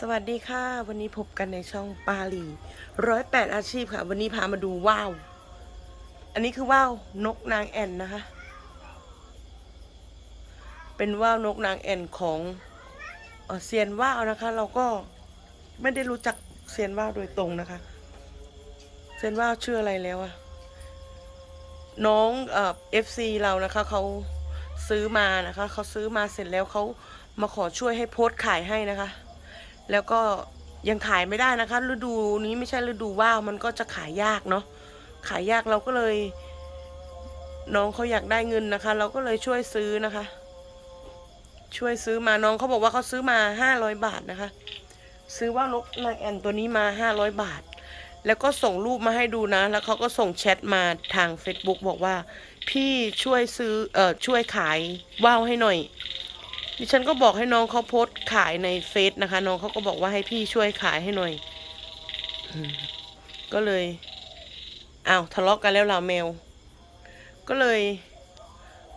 สวัสดีค่ะ วันนี้พบกันในช่องปาลีร้อยแปดอาชีพค่ะ วันนี้พามาดูว่าว อันนี้คือว่าวนกนางแอ่นนะคะ เป็นว่าวนกนางแอ่นของเซียนว่าวนะคะ เราก็ไม่ได้รู้จักเซียนว่าวโดยตรงนะคะ เซียนว่าวชื่ออะไรแล้วอะน้องเอ่อฟซีเรานะคะเขาซื้อมานะคะเขาซื้อมาเสร็จแล้วเขามาขอช่วยให้โพสต์ขายให้นะคะ แล้วก็ยังขายไม่ได้นะคะ ฤดูนี้ไม่ใช่ฤดูว่าวมันก็จะขายยากเนาะขายยากเราก็เลย น้องเขาอยากได้เงินนะคะ เราก็เลยช่วยซื้อนะคะ ช่วยซื้อมาน้องเขาบอกว่าเขาซื้อมาห้าร้อยบาทนะคะ ซื้อว่านกนางแอ่นตัวนี้มาห้าร้อยบาท แล้วก็ส่งรูปมาให้ดูนะ แล้วเขาก็ส่งแชทมาทาง Facebook บอกว่า พี่ช่วยซื้อเอ่อช่วยขายว่าวให้หน่อย ดิฉันก็บอกให้น้องเขาโพสต์ขายในเฟซนะคะ น้องเขาก็บอกว่าให้พี่ช่วยขายให้หน่อย ก็เลยอ้าวทะเลาะกันแล้วล่ะแมว ก็เลย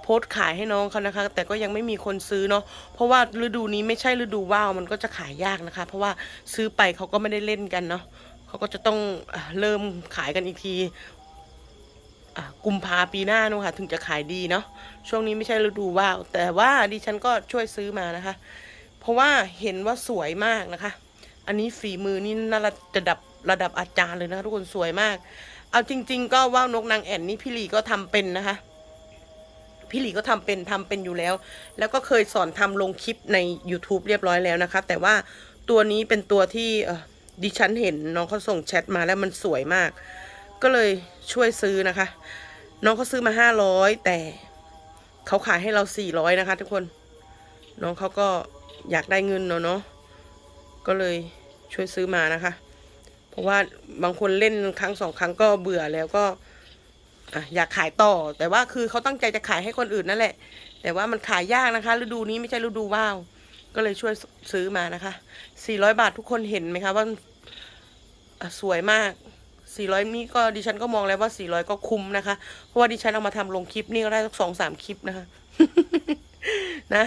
โพสต์ขายให้น้องเขานะคะ แต่ก็ยังไม่มีคนซื้อเนาะเพราะว่าฤดูนี้ไม่ใช่ฤดูว่าวมันก็จะขายยากนะคะ เพราะว่าซื้อไปเขาก็ไม่ได้เล่นกันเนาะเขาก็จะต้องเริ่มขายกันอีกที กุมภาปีหน้านู่นค่ะ ถึงจะขายดีเนาะช่วงนี้ไม่ใช่ฤดูว่าวแต่ว่าดิฉันก็ช่วยซื้อมานะคะ เพราะว่าเห็นว่าสวยมากนะคะ อันนี้ฝีมือนี่น่าจะดับระดับอาจารย์เลยนะะทุกคนสวยมาก เอาจริง ๆ ก็ว่าวนกนางแอ่นนี่พี่หลีก็ทำเป็นนะคะ พี่หลีก็ทำเป็นทำเป็นอยู่แล้ว แล้วก็เคยสอนทำลงคลิปใน YouTube เรียบร้อยแล้วนะคะ แต่ว่าตัวนี้เป็นตัวที่ดิฉันเห็นน้องเขาส่งแชทมาแล้วมันสวยมาก ก็เลยช่วยซื้อนะคะ น้องเขาซื้อมาห้าร้อยแต่เขาขายให้เราสี่ร้อยนะคะ ทุกคน น้องเขาก็อยากได้เงินเนาะเนาะก็เลยช่วยซื้อมานะคะ เพราะว่าบางคนเล่นครั้งสองครั้งก็เบื่อแล้วก็อะอยากขายต่อ แต่ว่าคือเขาตั้งใจจะขายให้คนอื่นนั่นแหละ แต่ว่ามันขายยากนะคะ ฤดูนี้ไม่ใช่ฤดูว่าวก็เลยช่วยซื้อมานะคะสี่ร้อยบาททุกคนเห็นไหมคะว่าสวยมาก สี่ร้อยนี่ก็ดิฉันก็มองแล้วว่าสี่ร้อยก็คุ้มนะคะ เพราะว่าดิฉันเอามาทำลงคลิปนี่ก็ได้สักสองสามคลิปนะคะ นะ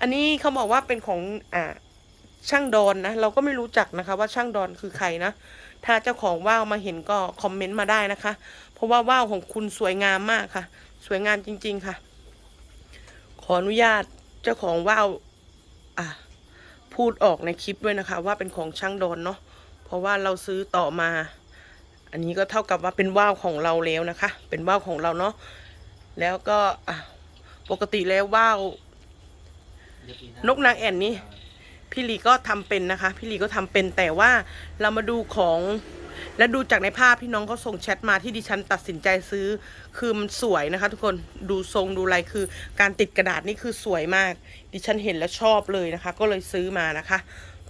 อันนี้เขาบอกว่าเป็นของอ่าช่างดอนนะ เราก็ไม่รู้จักนะคะ ว่าช่างดอนคือใครนะ ถ้าเจ้าของว่าวมาเห็นก็คอมเมนต์มาได้นะคะ เพราะว่าว่าวของคุณสวยงามมากค่ะ สวยงามจริง ๆค่ะ ขออนุญาตเจ้าของว่าวอะพูดออกในคลิปด้วยนะคะ ว่าเป็นของช่างดอนเนาะเพราะว่าเราซื้อต่อมา อันนี้ก็เท่ากับว่าเป็นว่าวของเราแล้วนะคะ เป็นว่าวของเราเนาะแล้วก็ปกติแล้วว่าว นกนางแอ่นนี่พี่ลีก็ทำเป็นนะคะ พี่ลีก็ทำเป็นแต่ว่าเรามาดูของและดูจากในภาพที่น้องเขาส่งแชทมาที่ดิฉันตัดสินใจซื้อ คือมันสวยนะคะ ทุกคนดูทรงดูลายคือ การติดกระดาษนี่คือสวยมาก ดิฉันเห็นแล้วชอบเลยนะคะ ก็เลยซื้อมานะคะ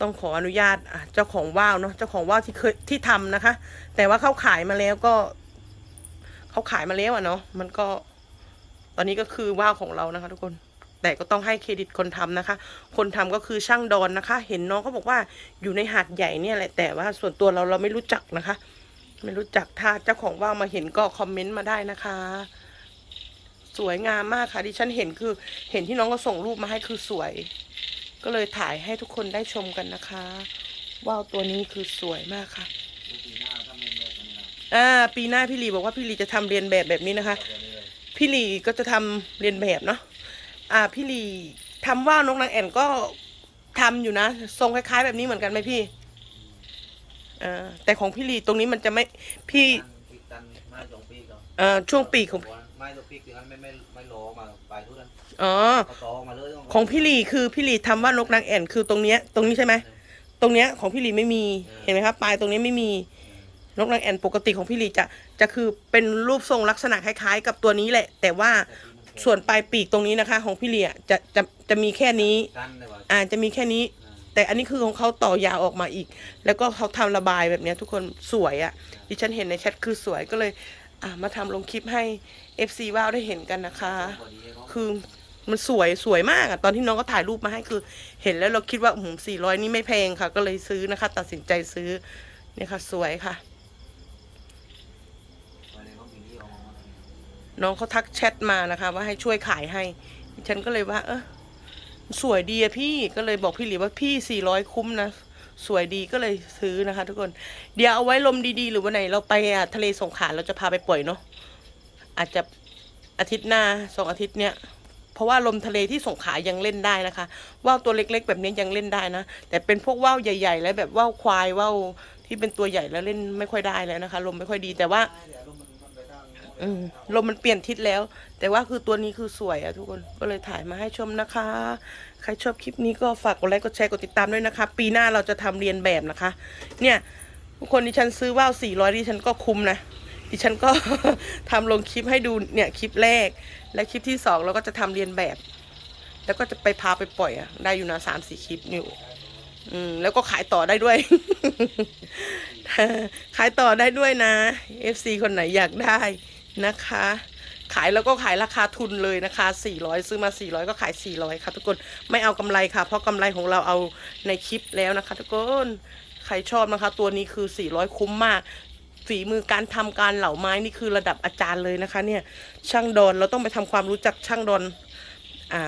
ต้องขออนุญาตเจ้าของว่าวเนาะเจ้าของว่าวที่เคยที่ทำนะคะ แต่ว่าเขาขายมาแล้วก็เขาขายมาแล้วอะเนาะมันก็ ตอนนี้ก็คือว่าวของเรานะคะ ทุกคนแต่ก็ต้องให้เครดิตคนทำนะคะ คนทำก็คือช่างดอนนะคะ เห็นน้องเขาบอกว่าอยู่ในหาดใหญ่เนี่ยแหละแต่ว่าส่วนตัวเราเราไม่รู้จักนะคะ ไม่รู้จักถ้าเจ้าของว่าวมาเห็นก็คอมเมนต์มาได้นะคะ สวยงามมากค่ะดิฉันเห็นคือ เห็นที่น้องก็ส่งรูปมาให้คือสวย ก็เลยถ่ายให้ทุกคนได้ชมกันนะคะว่าวตัวนี้คือสวยมากค่ะอ่าปีหน้าพี่ลีบอกว่าพี่ลีจะทำเรียนแบบแบบนี้นะคะ พี่ลีก็จะทำเรียนแบบเนาะอ่าพี่ลีทำว่าวนกนางแอ่นก็ทำอยู่นะทรงคล้าย ๆ แบบนี้เหมือนกันไหมพี่อ่าแต่ของพี่ลีตรงนี้มันจะไม่พี่ปีกกันไม้สองปีกเหรอเอ่อช่วงปีกของไม้สองปีกอย่างนั้นไม่ไม่ไม่รอมาปลายทุกนั้น อ๋อเขาต่อมาเลยของพี่ลีคือพี่ลีทำว่านกนางแอ่นคือตรงเนี้ย ตรงนี้ใช่ไหมตรงเนี้ยของพี่ลีไม่มีเห็นไหมครับปลายตรงนี้ไม่มีนกนางแอ่นปกติของพี่ลีจะจะคือเป็นรูปทรงลักษณะคล้ายๆ กับตัวนี้แหละ แต่ว่าส่วนปลายปีกตรงนี้นะคะ ของพี่ลีอะจะจะจะมีแค่นี้ กันเลยว่าอ่าจะมีแค่นี้ แต่อันนี้คือของเขาต่อยาวออกมาอีก แล้วก็เขาทำระบายแบบเนี้ยทุกคนสวยอะ่ะ ดิฉันเห็นในแชทคือสวยก็เลย อ่ามาทำลงคลิปให้ FC ว้าวได้เห็นกันนะคะคือ มันสวยสวยมากอะตอนที่น้องก็ถ่ายรูปมาให้คือ เห็นแล้วเราคิดว่าหืมสี่ร้อยนี่ไม่แพงค่ะ ก็เลยซื้อนะคะ ตัดสินใจซื้อเนี่ยค่ะ สวยค่ะ น้องเขาทักแชทมานะคะ ว่าให้ช่วยขายให้ฉันก็เลยว่า เออสวยดีอะพี่ก็เลยบอกพี่หลีว่าพี่สี่ร้อยคุ้มนะสวยดีก็เลยซื้อนะคะ ทุกคน เดี๋ยวเอาไว้ลมดีๆ หรือวันไหนเราไปทะเลสงขลาเราจะพาไปปล่อยเนาะอาจจะอาทิตย์หน้าสองอาทิตย์เนี้ย ราะว่าลมทะเลที่สงขายังเล่นได้นะคะว่าวตัวเล็ก ๆ แบบนี้ยังเล่นได้นะ แต่เป็นพวกว่าวใหญ่ ๆ แล้วแบบว่าวควายว่าวที่เป็นตัวใหญ่แล้วเล่นไม่ค่อยได้แล้วนะคะ ลมไม่ค่อยดีแต่ว่าอืมลมมันเปลี่ยนทิศแล้ว แต่ว่าคือตัวนี้คือสวยอะทุกคนก็เลยถ่ายมาให้ชมนะคะ ใครชอบคลิปนี้ก็ฝากกดไลค์กดแชร์กดติดตามด้วยนะคะ ปีหน้าเราจะทำเรียนแบบนะคะ เนี่ยทุกคนดิฉันซื้อว่าว400ดิฉันก็คุ้มนะดิฉันก็ทำลงคลิปให้ดูเนี่ยคลิปแรก และคลิปที่สองเราก็จะทำเรียนแบบ แล้วก็จะไปพาไปปล่อยอะได้อยู่นะสามสี่คลิปอยู่อืมแล้วก็ขายต่อได้ด้วย ขายต่อได้ด้วยนะ FC คนไหนอยากได้นะคะ ขายแล้วก็ขายราคาทุนเลยนะคะ 400 ซื้อมา 400 ก็ขาย 400 ค่ะทุกคนไม่เอากำไรค่ะ เพราะกำไรของเราเอาในคลิปแล้วนะคะ ทุกคนใครชอบนะคะ ตัวนี้คือ 400 คุ้มมาก ฝีมือการทำการเหล่าไม้นี่คือระดับอาจารย์เลยนะคะ เนี่ย ช่างดอนเราต้องไปทำความรู้จักช่างดอนอ่า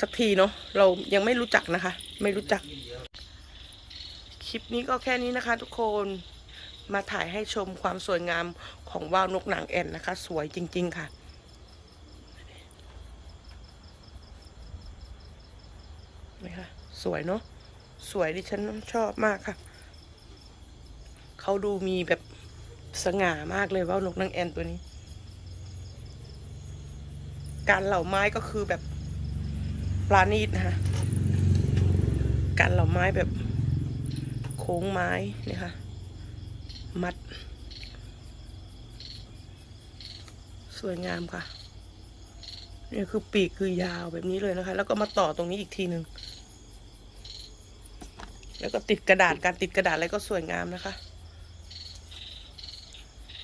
สักทีเนาะเรายังไม่รู้จักนะคะ ไม่รู้จัก คลิปนี้ก็แค่นี้นะคะ ทุกคนมาถ่ายให้ชมความสวยงามของว่าวนกหนางแอ่นนะคะ สวยจริง ๆ ค่ะนี่ค่ะ สวยเนาะสวยดิฉันชอบมากค่ะ เขาดูมีแบบสง่ามากเลยว่านกนางแอ่นตัวนี้ การเหล่าไม้ก็คือแบบปราณีตนะคะการเหล่าไม้แบบโค้งไม้เนี่ยค่ะ มัด สวยงามค่ะนี่คือปีกคือยาวแบบนี้เลยนะคะ แล้วก็มาต่อตรงนี้อีกทีหนึ่งแล้วก็ติดกระดาษการติดกระดาษอะไรก็สวยงามนะคะ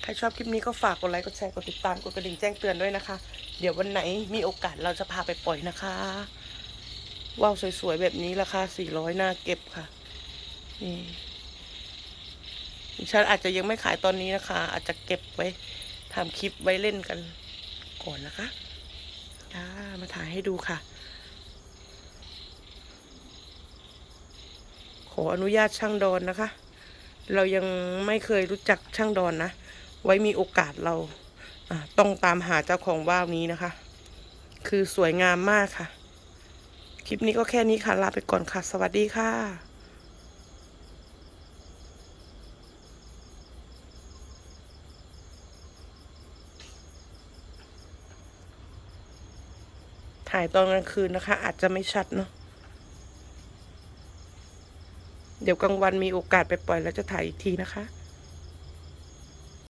ครชอบคลิปนี้ก็ฝากกดไลค์ กดแชร์ กดติดตาม กดกระดิ่งแจ้งเตือนด้วยนะคะ เดี๋ยววันไหนมีโอกาสเราจะพาไปปล่อยนะคะว่าวสวยๆ แบบนี้ราคา 400น่าเก็บค่ะ นี่ดิฉันอาจจะยังไม่ขายตอนนี้นะคะ อาจจะเก็บไว้ทำคลิปไว้เล่นกันก่อนนะคะจ้ามาถ่ายให้ดูค่ะ ขออนุญาตช่างดอนนะคะ เรายังไม่เคยรู้จักช่างดอนนะ ไว้มีโอกาสเราต้องตามหาเจ้าของว่าวนี้นะคะ คือสวยงามมากค่ะ คลิปนี้ก็แค่นี้ค่ะ ลาไปก่อนค่ะ สวัสดีค่ะถ่ายตอนกลางคืนนะคะ อาจจะไม่ชัดเนาะ เดี๋ยวกลางวันมีโอกาสไปปล่อยแล้วจะถ่ายอีกทีนะคะ